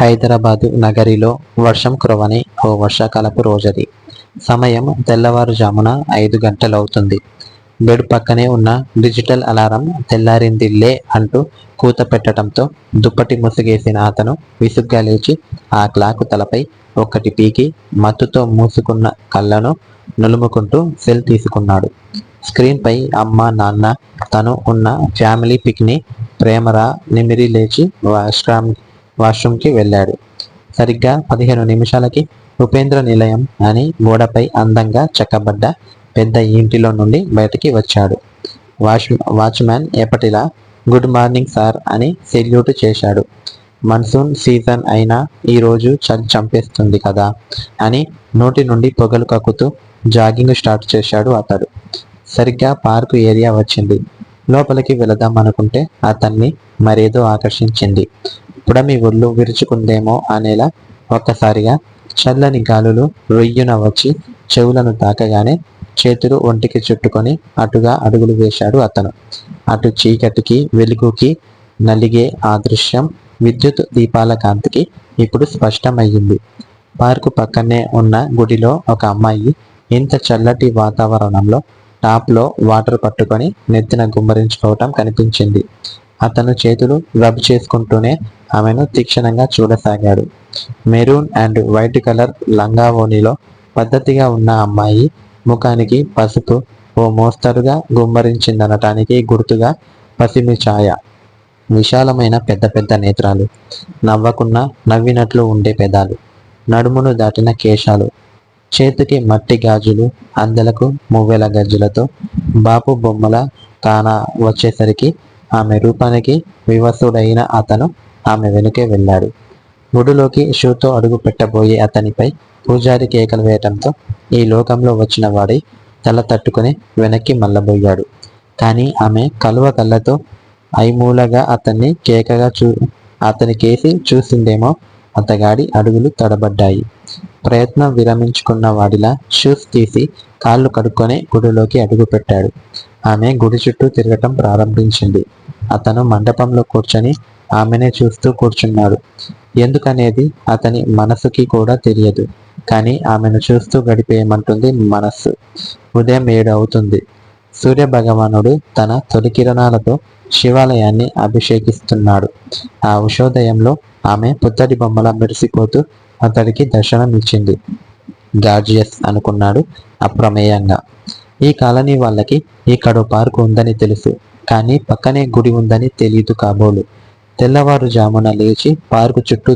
హైదరాబాదు నగరిలో వర్షం కురవని ఓ వర్షాకాలపు రోజది. సమయం తెల్లవారుజామున ఐదు గంటలవుతుంది. బెడ్ పక్కనే ఉన్న డిజిటల్ అలారం తెల్లారిందిల్లే అంటూ కూత పెట్టడంతో దుప్పటి ముసుగేసిన అతను విసుగ్గా లేచి ఆ క్లాకు తలపై ఒక్కటి పీకి మత్తుతో మూసుకున్న కళ్ళను నులుముకుంటూ సెల్ తీసుకున్నాడు. స్క్రీన్పై అమ్మ నాన్న తను ఉన్న ఫ్యామిలీ పిక్ని ప్రేమరా నిమిరి లేచి వాష్రామ్ వాష్రూమ్కి వెళ్ళాడు. సరిగ్గా పదిహేను నిమిషాలకి ఉపేంద్ర నిలయం అని గోడపై అందంగా చెక్కబడ్డ పెద్ద ఇంటిలో నుండి బయటికి వచ్చాడు. వాచ్ వాచ్మ్యాన్ ఎప్పటిలా గుడ్ మార్నింగ్ సార్ అని సెల్యూట్ చేశాడు. మన్సూన్ సీజన్ అయినా ఈరోజు చలి చంపేస్తుంది కదా అని నోటి నుండి పొగలు కక్కుతూ జాగింగ్ స్టార్ట్ చేశాడు అతడు. సరిగ్గా పార్కు ఏరియా వచ్చింది. లోపలికి వెళదాం అనుకుంటే అతన్ని మరేదో ఆకర్షించింది. పుడమి ఒళ్ళు విరుచుకుందేమో అనేలా ఒక్కసారిగా చల్లని గాలులు రొయ్యున వచ్చి చెవులను తాకగానే చేతులు ఒంటికి చుట్టుకొని అటుగా అడుగులు వేశాడు అతను. అటు చీకటికి వెలుగుకి నలిగే ఆ దృశ్యం విద్యుత్ దీపాల కాంతికి ఇప్పుడు స్పష్టమయ్యింది. పార్కు పక్కనే ఉన్న గుడిలో ఒక అమ్మాయి ఇంత చల్లటి వాతావరణంలో టాప్లో వాటర్ పట్టుకొని నెత్తిన గుమ్మరించుకోవటం కనిపించింది. అతను చేతులు రబ్ చేసుకుంటూనే ఆమెను తీక్షణంగా చూడసాగాడు. మెరూన్ అండ్ వైట్ కలర్ లంగా పద్ధతిగా ఉన్న అమ్మాయి ముఖానికి పసుపు ఓ మోస్తరుగా గుమ్మరించిందనటానికి గుర్తుగా పసిమి ఛాయ విశాలమైన పెద్ద పెద్ద నేత్రాలు నవ్వకున్నా నవ్వినట్లు ఉండే పెదాలు నడుమును దాటిన కేశాలు చేతికి మట్టి గాజులు అందలకు మువ్వెల గజ్జులతో బాపు బొమ్మల కానా వచ్చేసరికి ఆమె రూపానికి వివసుడైన అతను ఆమె వెనుకే వెళ్ళాడు. గుడిలోకి షూతో అడుగు పెట్టబోయే అతనిపై పూజారి కేకలు వేయటంతో ఈ లోకంలో వచ్చిన వాడి తల తట్టుకుని వెనక్కి మల్లబోయాడు కానీ ఆమె కలువ కళ్ళతో ఐమూలగా అతన్ని కేకగా చూ అతని కేసి చూసిందేమో అతగాడి అడుగులు తడబడ్డాయి. ప్రయత్నం విరమించుకున్న వాడిలా షూస్ తీసి కాళ్ళు కడుక్కొని గుడిలోకి అడుగు పెట్టాడు. ఆమె గుడి చుట్టూ తిరగటం ప్రారంభించింది. అతను మండపంలో కూర్చొని ఆమెనే చూస్తూ కూర్చున్నాడు. ఎందుకనేది అతని మనసుకి కూడా తెలియదు. కానీ ఆమెను చూస్తూ గడిపేయమంటుంది మనస్సు. ఉదయం ఏడు అవుతుంది. సూర్య భగవానుడు తన తొలి కిరణాలతో శివాలయాన్ని అభిషేకిస్తున్నాడు. ఆ ఉషోదయంలో ఆమె పుత్తడి బొమ్మల మెరిసిపోతూ అతడికి దర్శనం ఇచ్చింది. గార్జియస్ అనుకున్నాడు అప్రమేయంగా. ఈ కాలనీ వాళ్ళకి ఇక్కడ పార్కు ఉందని తెలుసు. కానీ పక్కనే గుడి ఉందని తెలియదు కాబోలు. తెల్లవారుజామున లేచి పార్కు చుట్టూ